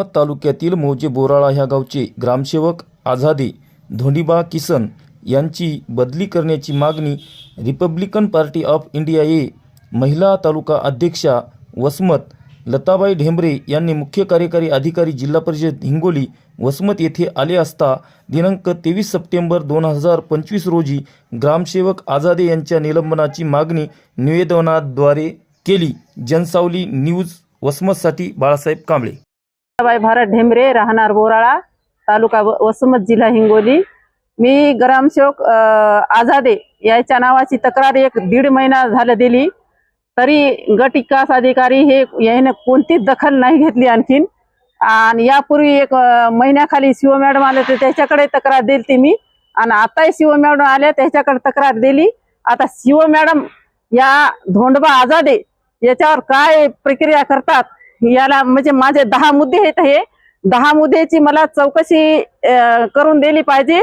वसमत तालुक्यातील मौजे बोराळा ह्या गावचे ग्रामसेवक आझादे धोंडीबा किसन यांची बदली करण्याची मागणी Republican party of India A महिला तालुका अध्यक्षा वसमत लताबाई ढेंबरे यांनी मुख्य कार्यकारी अधिकारी जिल्हा परिषद हिंगोली वसमत येथे आले असता दिनांक तेवीस सप्टेंबर दोन हजार पंचवीस रोजी ग्रामसेवक आझादे यांच्या निलंबनाची मागणी निवेदनाद्वारे केली. जनसावली न्यूज वसमतसाठी बाळासाहेब कांबळे. बाई भारत ढेंबरे राहणार बोराळा तालुका वसमत जिल्हा हिंगोली. मी ग्रामसेवक आझादे याच्या नावाची तक्रार एक दीड महिना झालं दिली. तरी गट विकास अधिकारी हे याने कोणतीच दखल नाही घेतली आणखीन. आणि यापूर्वी एक महिन्याखाली शिव मॅडम आले तर त्याच्याकडे तक्रार दिली मी. आणि आताही शिव मॅडम आल्या त्याच्याकडे तक्रार दिली. आता शिव मॅडम या धोंडबा आझादे याच्यावर काय प्रक्रिया करतात याला म्हणजे माझे दहा मुद्दे आहेत हे. दहा मुद्द्याची मला चौकशी करून दिली पाहिजे.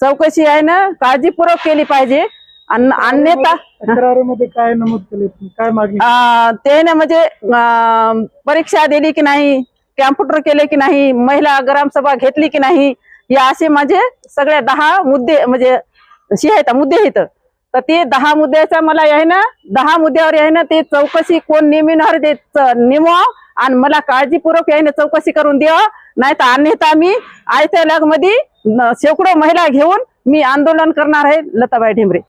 चौकशी आहे ना काळजीपूर्वक केली पाहिजे. अन- अन्यथा काय नमूद केले? काय मागणी अं, त्याने म्हणजे परीक्षा दिली की नाही कॅम्प्युटर केले की नाही महिला ग्रामसभा घेतली की नाही या असे माझे सगळे दहा मुद्दे म्हणजे आहेत मुद्दे आहेत. तर ते दहा मुद्द्याचा मला आहे ना दहा मुद्द्यावर आहे ना ते चौकशी कोण नेमिणार ते च- नेमवा आणि मला काळजीपूर्वक याने चौकशी करून द्यावा नाही तर अन्यथा मी आयत्या मध्ये शेकडो महिला घेऊन मी आंदोलन करणार आहे लताबाई ढेंबरे.